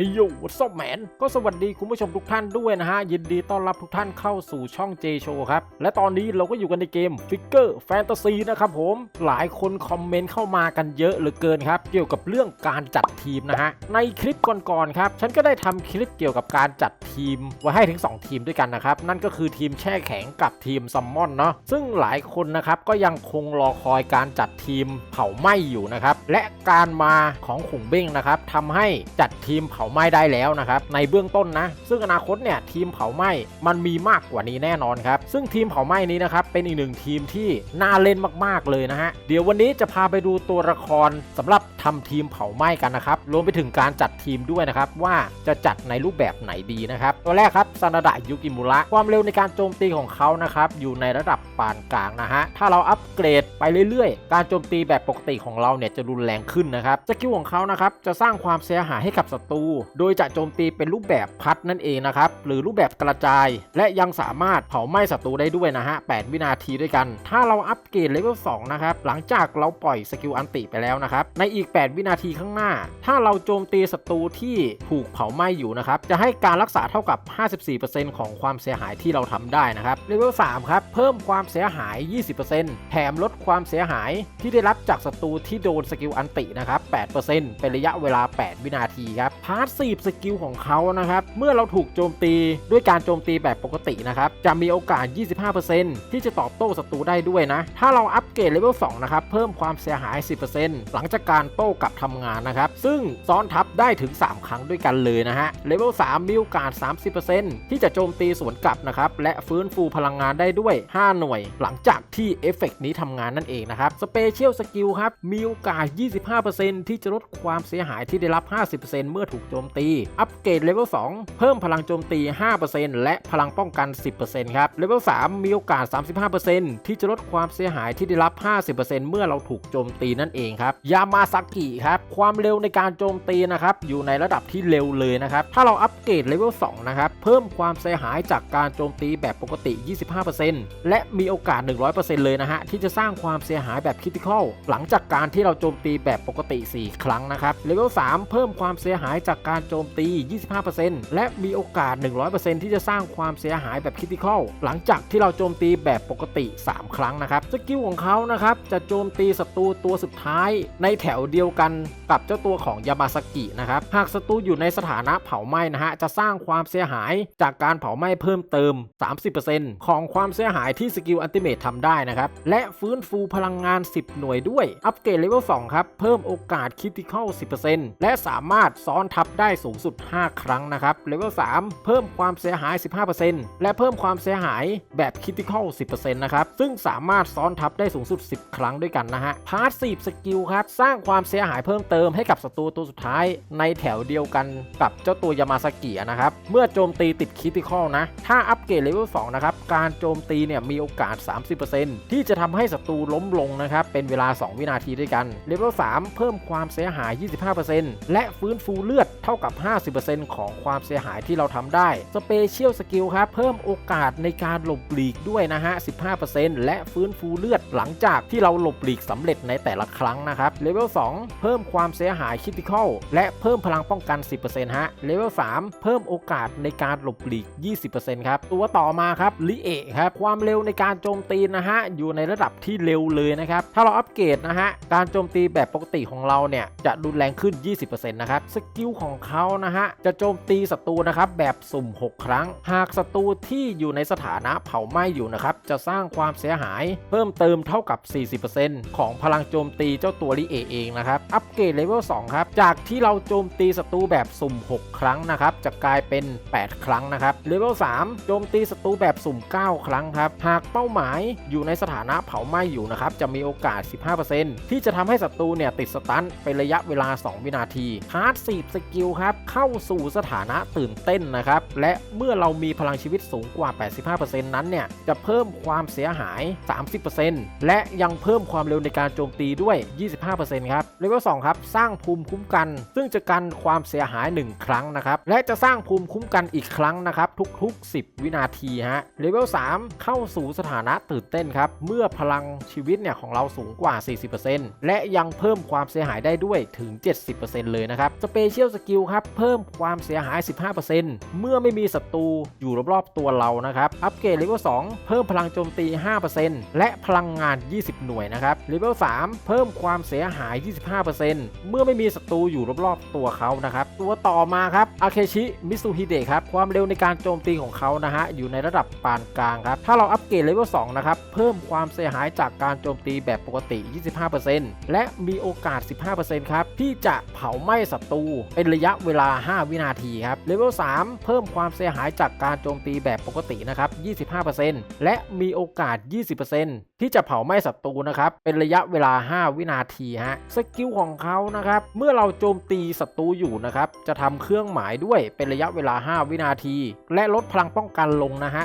เฮยโยวัสแมนก็สวัสดีคุณผู้ชมทุกท่านด้วยนะฮะ ยินดีต้อนรับทุกท่านเข้าสู่ช่อง J Show ครับ และตอนนี้เราก็อยู่กันในเกมฟิกเกอร์แฟนตาซีนะครับผม หลายคนคอมเมนต์เข้ามากันเยอะเหลือเกินครับ เกี่ยวกับเรื่องการจัดทีมนะฮะ ในคลิปก่อนๆครับ ฉันก็ได้ทำคลิปเกี่ยวกับการจัดทีมไว้ให้ถึง 2 ทีมด้วยกันนะครับ นั่นก็คือทีมแช่แข็งกับทีมซัมมอนเนาะซึ่งหลายคนนะครับก็ยังคงรอคอยการจัดทีมเผาไหม้อยู่นะครับและการมาของขุงเบ้งนะครับทำให้จัดทีมเผาไหม้ได้แล้วนะครับในเบื้องต้นนะ ซึ่งอนาคตเนี่ยทีมเผาไหม้มันมีมากกว่านี้แน่นอนครับซึ่งทีมเผาไหม้นี้นะครับเป็นอีกหนึ่งทีมที่น่าเล่นมากๆเลยนะฮะเดี๋ยววันนี้จะพาไปดูตัวละครสำหรับ ทำทีมเผาไหม้กันนะครับรวมไปถึงการจัดทีมด้วยนะครับว่าจะจัดในรูปแบบไหนดีนะครับตัวแรกครับซานาดะยุกิมุระความเร็วในการโจมตีของเขานะครับอยู่ในระดับปานกลางนะฮะถ้าเราอัปเกรดไปเรื่อยๆ การโจมตีแบบปกติของเราเนี่ยจะรุนแรงขึ้นนะครับสกิลของเขานะครับจะสร้างความเสียหายให้กับศัตรูโดยจะโจมตีเป็นรูปแบบพัดนั่นเองนะครับหรือรูปแบบกระจาย และยังสามารถเผาไหม้ศัตรูได้ด้วยนะฮะ8วินาทีด้วยกัน ถ้าเราอัปเกรดเลเวล2นะครับหลังจากเราปล่อยสกิลอันติไปแล้วนะครับในอีก8 วินาทีข้างหน้า ถ้าเราโจมตีศัตรูที่ถูกเผาไหม้อยู่นะครับ จะให้การรักษาเท่ากับ 54%ของความเสียหายที่เราทำได้นะครับเลเวล3ครับ เพิ่มความเสียหาย 20%แถมลดความเสียหายที่ได้รับจากศัตรูที่โดนสกิลอันตินะครับ 8%เป็นระยะเวลา 8 วินาทีครับ พาร์ทซีสกิลของเขานะครับ เมื่อเราถูกโจมตีด้วยการโจมตีแบบปกตินะครับ จะมีโอกาส 25%ที่จะตอบโต้ศัตรูได้ด้วยนะ ถ้าเราอัปเกรดเลเวล2นะครับ เพิ่มความเสียหาย 10%หลังจากการโต้กลับทำงานนะครับ ซึ่งซ้อนทับได้ถึง 3 ครั้งด้วยกันเลยนะฮะเลเวล3มีโอกาส 30%ที่จะโจมตีสวนกลับนะครับ และฟื้นฟูพลังงานได้ด้วย 5 หน่วย หลังจากที่เอฟเฟกนี้ทำงานนั่นเองนะครับสเปเชียลสกิลครับ มีโอกาส 25%ที่จะลดความเสียหายที่ได้รับ 50%เมื่อถูกโจมตี อัปเกรดเลเวล2เพิ่มพลังโจมตี 5%และพลังป้องกัน 10%ครับเลเวล3มีโอกาส 35%ที่จะลดความเสียหายที่ได้รับ 50%เมื่อเราถูกโจมตีนั่นเองครับยามาซากิครับความเร็วในการโจมตีนะครับอยู่ในระดับที่เร็วเลยนะครับถ้าเราอัปเกรดเลเวล2นะครับเพิ่มความเสียหายจากการโจมตีแบบปกติ 25%และมีโอกาส 100%เลยนะฮะที่จะสร้างความเสียหายแบบคริติคอลหลังจากการที่เราโจมตีแบบปกติ 4 ครั้งนะครับเลเวล3เพิ่มความเสียหายจากการโจมตี 25%และมีโอกาส 100%ที่จะสร้างความเสียหายแบบคริติคอลหลังจากที่เราโจมตีแบบปกติ 3 ครั้งนะครับสกิลของเขานะครับจะโจมตีศัตรูตัวสุดท้ายในแถวเดียวียวกันกับเจ้าตัวของยามาสกินะครับ หากศัตรูอยู่ในสถานะเผาไหม้นะฮะ จะสร้างความเสียหายจากการเผาไหม้เพิ่มเติม 30%ของความเสียหายที่สกิลอัลติเมททำได้นะครับ และฟื้นฟูพลังงาน 10 หน่วยด้วย อัปเกรดเลเวล 2 ครับ เพิ่มโอกาสคริติคอล 10%และสามารถซ้อนทับได้สูงสุด 5 ครั้งนะครับ เลเวล 3 เพิ่มความเสียหาย 15%และเพิ่มความเสียหายแบบคริติคอล 10%นะครับ ซึ่งสามารถซ้อนทับได้สูงสุด 10 ครั้งด้วยกันนะฮะพาร์ทซีสกิลครับ สร้างความเสียหายเพิ่มเติมให้กับศัตรูตัวสุดท้าย ในแถวเดียวกันกับเจ้าตัวยามาสกินะครับ เมื่อโจมตีติดคริติคอลนะ ถ้าอัปเกรดเลเวล2นะครับ การโจมตีเนี่ยมีโอกาส 30%ที่จะทำให้ศัตรูล้มลงนะครับ เป็นเวลา 2 วินาทีด้วยกัน เลเวล3เพิ่มความเสียหาย 25%และฟื้นฟูเลือดเท่ากับ 50%ของความเสียหายที่เราทำได้ สเปเชียลสกิลครับเพิ่มโอกาสในการหลบหลีกด้วยนะฮะ 15%และฟื้นฟูเลือดหลังจากที่เราหลบหลีกสำเร็จในแต่ละครั้งนะครับ เลเวล 2เพิ่มความเสียหายคริติคอลและเพิ่มพลังป้องกัน 10%ฮะเลเวล3เพิ่มโอกาสในการหลบหลีก 20%ครับตัวต่อมาครับลิเอะครับความเร็วในการโจมตีนะฮะอยู่ในระดับที่เร็วเลยนะครับถ้าเราอัปเกรดนะฮะการโจมตีแบบปกติของเราเนี่ยจะรุนแรงขึ้น 20%นะครับสกิลของเขานะฮะจะโจมตีศัตรูนะครับแบบสุ่ม 6 ครั้ง หากศัตรูที่อยู่ในสถานะเผาไหม้อยู่นะครับจะสร้างความเสียหาย เพิ่มเติมเท่ากับ 40%ของพลังโจมตีเจ้าตัวลิเอเองนะครับอัปเกรดเลเวล2ครับจากที่เราโจมตีศัตรูแบบสุ่ม 6 ครั้งนะครับจะกลายเป็น 8 ครั้งนะครับเลเวล3โจมตีศัตรูแบบสุ่ม 9 ครั้งครับหากเป้าหมายอยู่ในสถานะเผาไหม้อยู่นะครับจะมีโอกาส 15%ที่จะทำให้ศัตรูเนี่ยติดสตันเป็นระยะเวลา 2 วินาทีพาร์ทสีสกิลครับเข้าสู่สถานะตื่นเต้นนะครับและเมื่อเรามีพลังชีวิตสูงกว่า 85%นั้นเนี่ยจะเพิ่มความเสียหาย 30%และยังเพิ่มความเร็วในการโจมตีด้วย 25%ครับเลเวล2ครับสร้างภูมิคุ้มกัน ซึ่งจะกันความเสียหาย 1 ครั้งนะครับและจะสร้างภูมิคุ้มกันอีกครั้งนะครับทุกๆ 10 วินาทีฮะเลเวล3เข้าสู่สถานะตื่นเต้นครับเมื่อพลังชีวิตเนี่ยของเราสูงกว่า 40%และยังเพิ่มความเสียหายได้ด้วยถึง 70%เลยนะครับสเปเชียลสกิลครับเพิ่มความเสียหาย 15%เมื่อไม่มีศัตรูอยู่รอบๆตัวเรานะครับอัปเกรดเลเวล2เพิ่มพลังโจมตี 5%และพลังงาน 20 หน่วยนะครับเลเวล3เพิ่มความเสียหาย 25%เมื่อไม่มีศัตรูอยู่รอบๆตัวเขานะครับ ตัวต่อมาครับอาเคชิมิซุฮิเดะครับ ความเร็วในการโจมตีของเขานะฮะ อยู่ในระดับปานกลางครับ ถ้าเราอัปเกรดเลเวล 2 นะครับ เพิ่มความเสียหายจากการโจมตีแบบปกติ 25%และมีโอกาส 15%ครับ ที่จะเผาไหม้ศัตรูเป็นระยะเวลา 5 วินาทีครับ เลเวล 3 เพิ่มความเสียหายจากการโจมตีแบบปกตินะครับ 25%และมีโอกาส 20%ที่จะเผาไหม้ศัตรูนะครับ เป็นระยะเวลา 5 วินาทีฮะสกิลของเขานะครับ เมื่อเราโจมตีศัตรูอยู่นะครับ จะทำเครื่องหมายด้วยเป็นระยะเวลา 5 วินาที และลดพลังป้องกันลงนะฮะ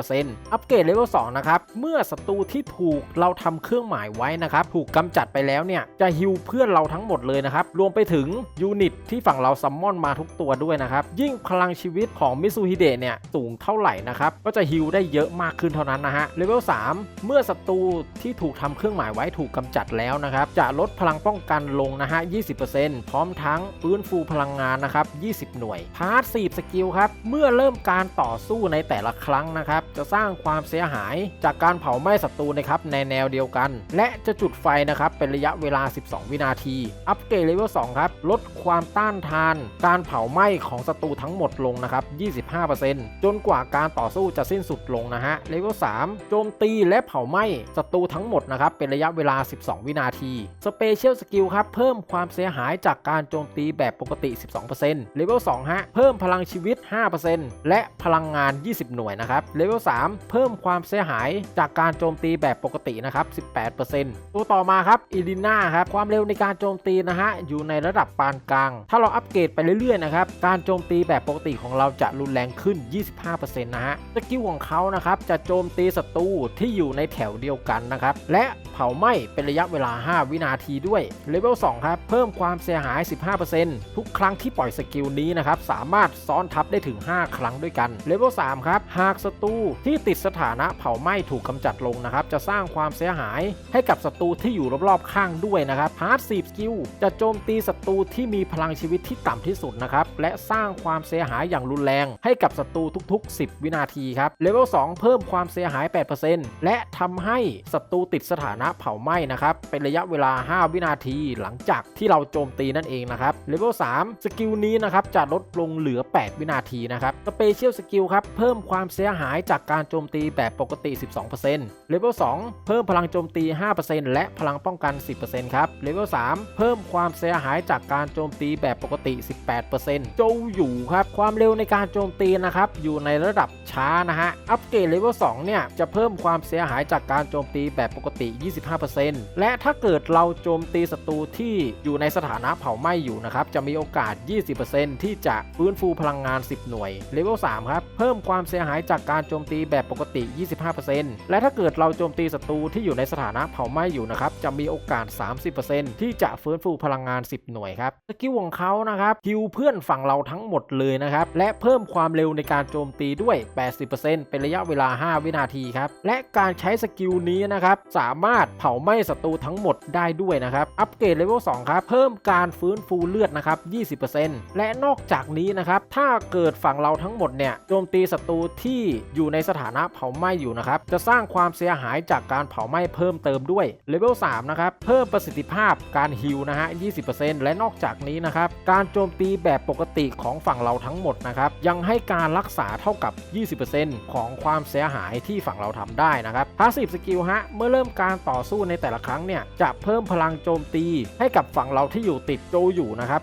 15%อัปเกรดเลเวล2นะครับ เมื่อศัตรูที่ถูกเราทำเครื่องหมายไว้นะครับ ถูกกำจัดไปแล้วเนี่ย จะฮิวเพื่อนเราทั้งหมดเลยนะครับ รวมไปถึงยูนิตที่ฝั่งเราซัมมอนมาทุกตัวด้วยนะครับ ยิ่งพลังชีวิตของมิซูฮิเดะเนี่ยสูงเท่าไหร่นะครับ ก็จะฮิวได้เยอะมากขึ้นเท่านั้นนะฮะ เลเวล3เมื่อศัตรูที่ถูกทำเครื่องหมายไว้ถูกกำจัดแล้วนะครับ จะลดพลังป้องกันลงนะฮะ 20%พร้อมทั้งฟื้นฟูพลังงานนะครับ 20 หน่วย พาร์ท4สกิลครับ เมื่อเริ่มการต่อสู้ในแต่ละครั้งนะครับ จะสร้างความเสียหายจากการเผาไหม้ศัตรูนะครับในแนวเดียวกัน และจะจุดไฟนะครับเป็นระยะเวลา 12 วินาที อัปเกรดเลเวล 2 ครับ ลดความต้านทาน การเผาไหม้ของศัตรูทั้งหมดลงนะครับ 25%จนกว่าการต่อสู้จะสิ้นสุดลงนะฮะ เลเวล 3 โจมตีและเผาไหม้ศัตรูทั้งหมดนะครับเป็นระยะเวลา 12 วินาที สเปเชียลสกิลลครับ เพิ่มความเสียหายจากการโจมตีแบบปกติ 12%เลเวล2ฮะ เพิ่มพลังชีวิต 5%และพลังงาน 20 หน่วยนะครับ เลเวล3เพิ่มความเสียหายจากการโจมตีแบบปกตินะครับ 18%ตัวต่อมาครับอีลิน่าครับ ความเร็วในการโจมตีนะฮะ อยู่ในระดับปานกลาง ถ้าเราอัปเกรดไปเรื่อยๆนะครับ การโจมตีแบบปกติของเราจะรุนแรงขึ้น 25%นะฮะ สกิลของเขานะครับ จะโจมตีศัตรูที่อยู่ในแถวเดียวกันนะครับ และเผาไหม้เป็นระยะเวลา 5 วินาทีด้วยเลเวล2ครับ เพิ่มความเสียหาย 15%ทุกครั้งที่ปล่อยสกิลนี้นะครับ สามารถซ้อนทับได้ถึง 5 ครั้งด้วยกัน เลเวล3ครับ หากศัตรูที่ติดสถานะเผาไหม้ถูกกำจัดลงนะครับ จะสร้างความเสียหายให้กับศัตรูที่อยู่รอบๆข้างด้วยนะครับพาร์ทสีสกิลจะโจมตีศัตรูที่มีพลังชีวิตที่ต่ำที่สุดนะครับ และสร้างความเสียหายอย่างรุนแรง ให้กับศัตรูทุกๆ 10 วินาทีครับ เลเวล2เพิ่มความเสียหาย 8%และทำให้ศัตรูติดสถานะเผาไหม้นะครับเป็นระยะเวลา 5 วินาทีหลังจากที่เราโจมตีนั่นเองนะครับเลเวล3สกิลนี้นะครับจะลดลงเหลือ 8 วินาทีนะครับสเปเชียลสกิลครับเพิ่มความเสียหายจากการโจมตีแบบปกติ 12%เลเวล2เพิ่มพลังโจมตี 5%และพลังป้องกัน 10%ครับเลเวล3เพิ่มความเสียหายจากการโจมตีแบบปกติ 18%โจอยู่ครับความเร็วในการโจมตีนะครับอยู่ในระดับช้านะฮะอัปเกรดเลเวล2เนี่ยจะเพิ่มความเสียหายจากการโจมตีแบบปกติ 25%และถ้าเกิดเราโจมตีศัตรูที่อยู่ในสถานะเผาไหม้อยู่นะครับจะมีโอกาส 20%ที่จะฟื้นฟูพลังงาน 10 หน่วยเลเวล3ครับเพิ่มความเสียหายจากการโจมตีแบบปกติ 25%และถ้าเกิดเราโจมตีศัตรูที่อยู่ในสถานะเผาไหม้อยู่นะครับจะมีโอกาส 30%ที่จะฟื้นฟูพลังงาน 10 หน่วยครับสกิลของเขานะครับฮิวเพื่อนฝั่งเราทั้งหมดเลยนะครับและเพิ่มความเร็วในการโจมตีด้วย 80%เป็นระยะเวลา 5 วินาทีครับและการใช้สกิลนี้นะครับสามารถเผาไหม้ศัตรูทั้งหมดได้ด้วยนะครับอัปเกรดเลเวล2ครับ เพิ่มการฟื้นฟูเลือดนะครับ 20%และนอกจากนี้นะครับ ถ้าเกิดฝั่งเราทั้งหมดเนี่ยโจมตีศัตรูที่อยู่ในสถานะเผาไหม้อยู่นะครับ จะสร้างความเสียหายจากการเผาไหม้เพิ่มเติมด้วยเลเวล3นะครับ เพิ่มประสิทธิภาพการฮิลนะฮะ 20%และนอกจากนี้นะครับ การโจมตีแบบปกติของฝั่งเราทั้งหมดนะครับ ยังให้การรักษาเท่ากับ 20%ของความเสียหายที่ฝั่งเราทำได้นะครับพาสซีฟสกิลฮะ เมื่อเริ่มการต่อสู้ในแต่ละครั้งเนี่ย จะเพิ่มพลังโจมตีให้กับฝั่งเราที่อยู่ติดโจอยู่นะครับ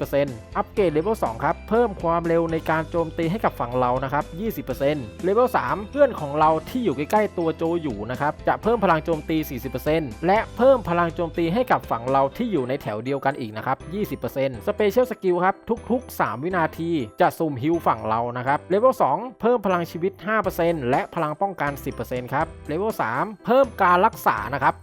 30%อัปเกรดเลเวล2ครับ เพิ่มความเร็วในการโจมตีให้กับฝั่งเรานะครับ 20%เลเวล3เพื่อนของเราที่อยู่ใกล้ๆตัวโจอยู่นะครับจะเพิ่มพลังโจมตี 40%และเพิ่มพลังโจมตีให้กับฝั่งเราที่อยู่ในแถวเดียวกันอีกนะครับ 20%สเปเชียลสกิลครับทุก ๆ 3 วินาทีจะซูมฮิลฝั่งเรานะครับเลเวล2เพิ่มพลังชีวิต 5%และพลังป้องกัน 10%ครับเลเวล3เพิ่มการรักษานะครับ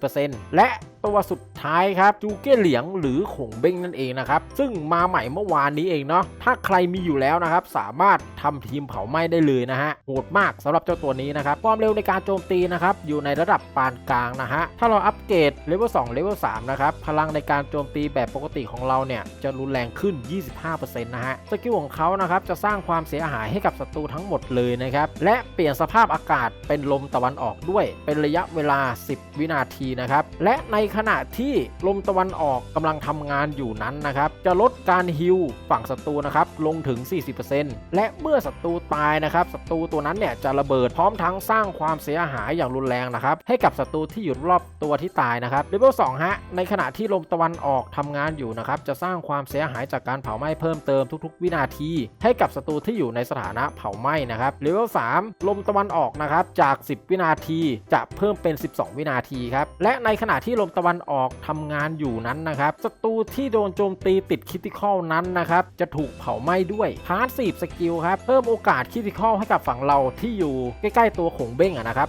50%และ ตัวสุดท้ายครับจูเก้เหลียงหรือขงเบ้งนั่นเองนะครับ ซึ่งมาใหม่เมื่อวานนี้เองเนาะถ้าใครมีอยู่แล้วนะครับ สามารถทำทีมเผาไหม้ได้เลยนะฮะโหดมากสำหรับเจ้าตัวนี้นะครับความเร็วในการโจมตีนะครับอยู่ในระดับปานกลางนะฮะถ้าเราอัปเกรดเลเวล2เลเวล3นะครับพลังในการโจมตีแบบปกติของเราเนี่ยจะรุนแรงขึ้น 25%นะฮะสกิลของเขานะครับจะสร้างความเสียหายให้กับศัตรูทั้งหมดเลยนะครับและเปลี่ยนสภาพอากาศเป็นลมตะวันออกด้วย เป็นระยะเวลา 10 วินาทีนะครับและในขณะที่ลมตะวันออกกำลังทำงานอยู่นั้นนะครับ จะลดการฮิลฝั่งศัตรูนะครับลงถึง 40%และเมื่อศัตรูตายนะครับศัตรูตัวนั้นเนี่ยจะระเบิดพร้อมทั้งสร้างความเสียหายอย่างรุนแรงนะครับ ให้กับศัตรูที่อยู่รอบตัวที่ตายนะครับเลเวล2ฮะในขณะที่ลมตะวันออกทำงานอยู่นะครับจะสร้างความเสียหายจากการเผาไหม้เพิ่มเติมทุกๆ วินาที ให้กับศัตรูที่อยู่ในสถานะเผาไหม้นะครับเลเวล3ลมตะวันออกนะครับจาก 10 วินาทีจะเพิ่มเป็น 12 วินาทีครับและในขณะที่ลมตะวันออกทำงานอยู่นั้นนะครับศัตรูที่โดนโจมตีติดคิติคอลนั้นนะครับจะถูกเผาไหม้ด้วยพาร์ทสีสกิลครับเพิ่มโอกาสคิติคอลให้กับฝั่งเราที่อยู่ใกล้ๆตัวขงเบ้งอะนะครับ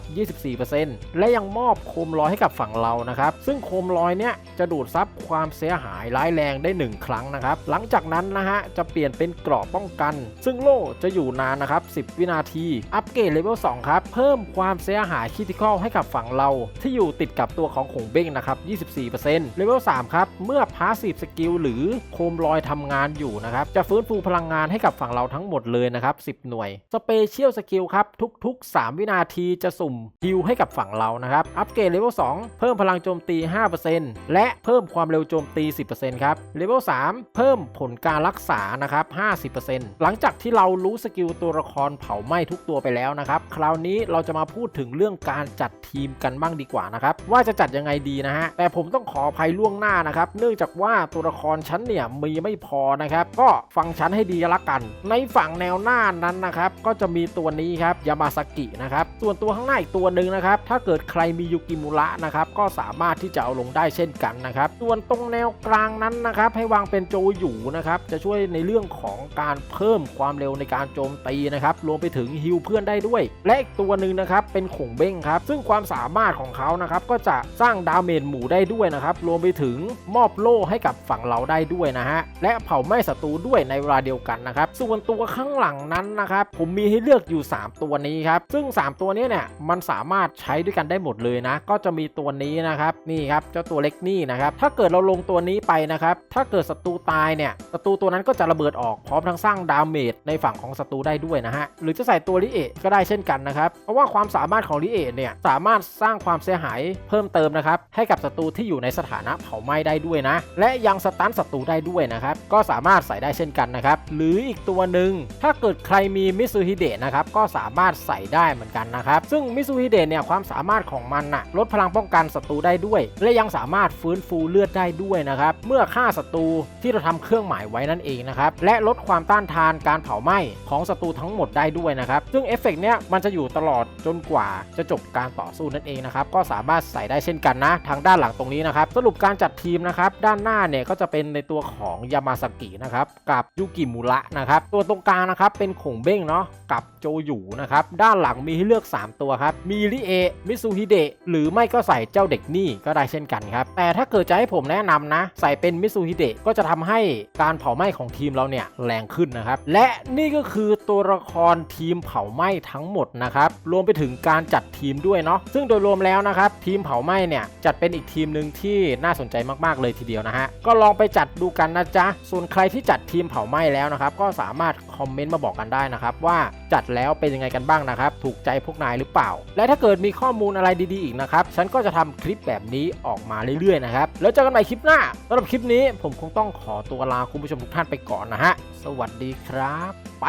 24%และยังมอบโคมลอยให้กับฝั่งเรานะครับซึ่งโคมลอยเนี่ยจะดูดซับความเสียหายร้ายแรงได้ 1 ครั้งนะครับหลังจากนั้นนะฮะจะเปลี่ยนเป็นเกราะป้องกัน ซึ่งโล่จะอยู่นานนะครับ10 วินาที อัปเกรดเลเวล2ครับเพิ่มความเสียหายคิติคอลให้กับฝั่งเราที่อยู่ติดกับตัวของขงเบ้งนะครับ24%เลเวล 3 ครับ เมื่อพาสซีฟสกิลหรือโคมลอยทำงานอยู่นะครับ จะฟื้นฟูพลังงานให้กับฝั่งเราทั้งหมดเลยนะครับ 10 หน่วยสเปเชียลสกิลครับทุก ๆ 3 วินาทีจะสุ่มฮิลให้กับฝั่งเรานะครับ อัปเกรดเลเวล 2 เพิ่มพลังโจมตี 5%และเพิ่มความเร็วโจมตี 10%ครับเลเวล 3 เพิ่มผลการรักษานะครับ 50%หลังจากที่เรารู้สกิลตัวละครเผาไหม้ทุกตัวไปแล้วนะครับ คราวนี้เราจะมาพูดถึงเรื่องการจัดทีมกันบ้างดีกว่านะครับ ว่าจะจัดยังไงดีนะฮะแต่ผมต้องขออภัยล่วงหน้านะครับ เนื่องจากว่าตัวละครชั้นเนี่ยมีไม่พอนะครับ ก็ฟังชั้นให้ดีละกัน ในฝั่งแนวหน้านั้นนะครับ ก็จะมีตัวนี้ครับยามาสกินะครับส่วนตัวข้างหน้าอีกตัวหนึ่งนะครับ ถ้าเกิดใครมียูกิมุระนะครับก็สามารถที่จะเอาลงได้เช่นกันนะครับส่วนตรงแนวกลางนั้นนะครับ ให้วางเป็นโจหยูนะครับจะช่วยในเรื่องของการเพิ่มความเร็วในการโจมตีนะครับรวมไปถึงฮิลเพื่อนได้ด้วย และอีกตัวหนึ่งนะครับเป็นขงเบ้งครับซึ่งความสามารถของเขานะครับก็จะสร้างดาเมจหมู่ได้ด้วยนะครับ รวมไปถึงมอบโล่ให้กับฝั่งเราได้ด้วยนะฮะ และเผาไหม้ศัตรูด้วยในเวลาเดียวกันนะครับ ส่วนตัวข้างหลังนั้นนะครับ ผมมีให้เลือกอยู่ 3 ตัวนี้ครับ ซึ่ง 3 ตัวนี้เนี่ยมันสามารถใช้ด้วยกันได้หมดเลยนะ ก็จะมีตัวนี้นะครับ นี่ครับเจ้าตัวเล็กนี่นะครับ ถ้าเกิดเราลงตัวนี้ไปนะครับ ถ้าเกิดศัตรูตายเนี่ย ศัตรูตัวนั้นก็จะระเบิดออกพร้อมทั้งสร้างดาเมจในฝั่งของศัตรูได้ด้วยนะฮะ หรือจะใส่ตัวลิเอะก็ได้เช่นกันนะครับ เพราะว่าความสามารถของลิเอะเนี่ยสามารถสร้างความเสียหายเพิ่มเติมนะครับให้กับศัตรูที่อยู่ในสถานะเผาไหม้ได้ด้วยนะ และยังสตันศัตรูได้ด้วยนะครับ ก็สามารถใส่ได้เช่นกันนะครับ หรืออีกตัวหนึ่งถ้าเกิดใครมีมิซูฮิเดะนะครับ ก็สามารถใส่ได้เหมือนกันนะครับ ซึ่งมิซูฮิเดะเนี่ยความสามารถของมันน่ะลดพลังป้องกันศัตรูได้ด้วย และยังสามารถฟื้นฟูเลือดได้ด้วยนะครับ เมื่อฆ่าศัตรูที่เราทำเครื่องหมายไว้นั่นเองนะครับ และลดความต้านทานการเผาไหม้ของศัตรูทั้งหมดได้ด้วยนะครับ ซึ่งเอฟเฟกต์เนี้ยมันจะอยู่ตลอดจนกว่าจะจบการต่อสู้นั่นเองนะครับ ก็สามารถใส่ได้เช่นกันนะ ทางด้านหลังตรงนี้นะครับสรุปการจัดทีมนะครับด้านหน้าเนี่ยก็จะเป็นในตัวของยามาสกินะครับกับยูกิมุระนะครับตัวตรงกลางนะครับเป็นขงเบ้งเนาะกับโจหยูนะครับด้านหลังมีให้เลือก 3 ตัวครับมีริเอะมิซูฮิเดะหรือไม่ก็ใส่เจ้าเด็กนี่ก็ได้เช่นกันครับแต่ถ้าเกิดจะให้ผมแนะนำนะ ใส่เป็นมิซูฮิเดะก็จะทำให้การเผาไหม้ของทีมเราเนี่ยแรงขึ้นนะครับและนี่ก็คือตัวละครทีมเผาไหม้ทั้งหมดนะครับรวมไปถึงการจัดทีมด้วยเนาะซึ่งโดยรวมแล้วนะครับทีมเผาไหม้เนี่ยจัดเป็นอีกทีมหนึ่งที่น่าสนใจมากๆเลยทีเดียวนะฮะก็ลองไปจัดดูกันนะจ๊ะส่วนใครที่จัดทีมเผาไหม้แล้วนะครับก็สามารถคอมเมนต์มาบอกกันได้นะครับว่าจัดแล้วเป็นยังไงกันบ้างนะครับถูกใจพวกนายหรือเปล่า และถ้าเกิดมีข้อมูลอะไรดีๆอีกนะครับฉันก็จะทำคลิปแบบนี้ออกมาเรื่อยๆนะครับแล้วเจอกันใหม่คลิปหน้าสำหรับคลิปนี้ผมคงต้องขอตัวลาคุณผู้ชมทุกท่านไปก่อนนะฮะสวัสดีครับ ไป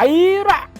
ละ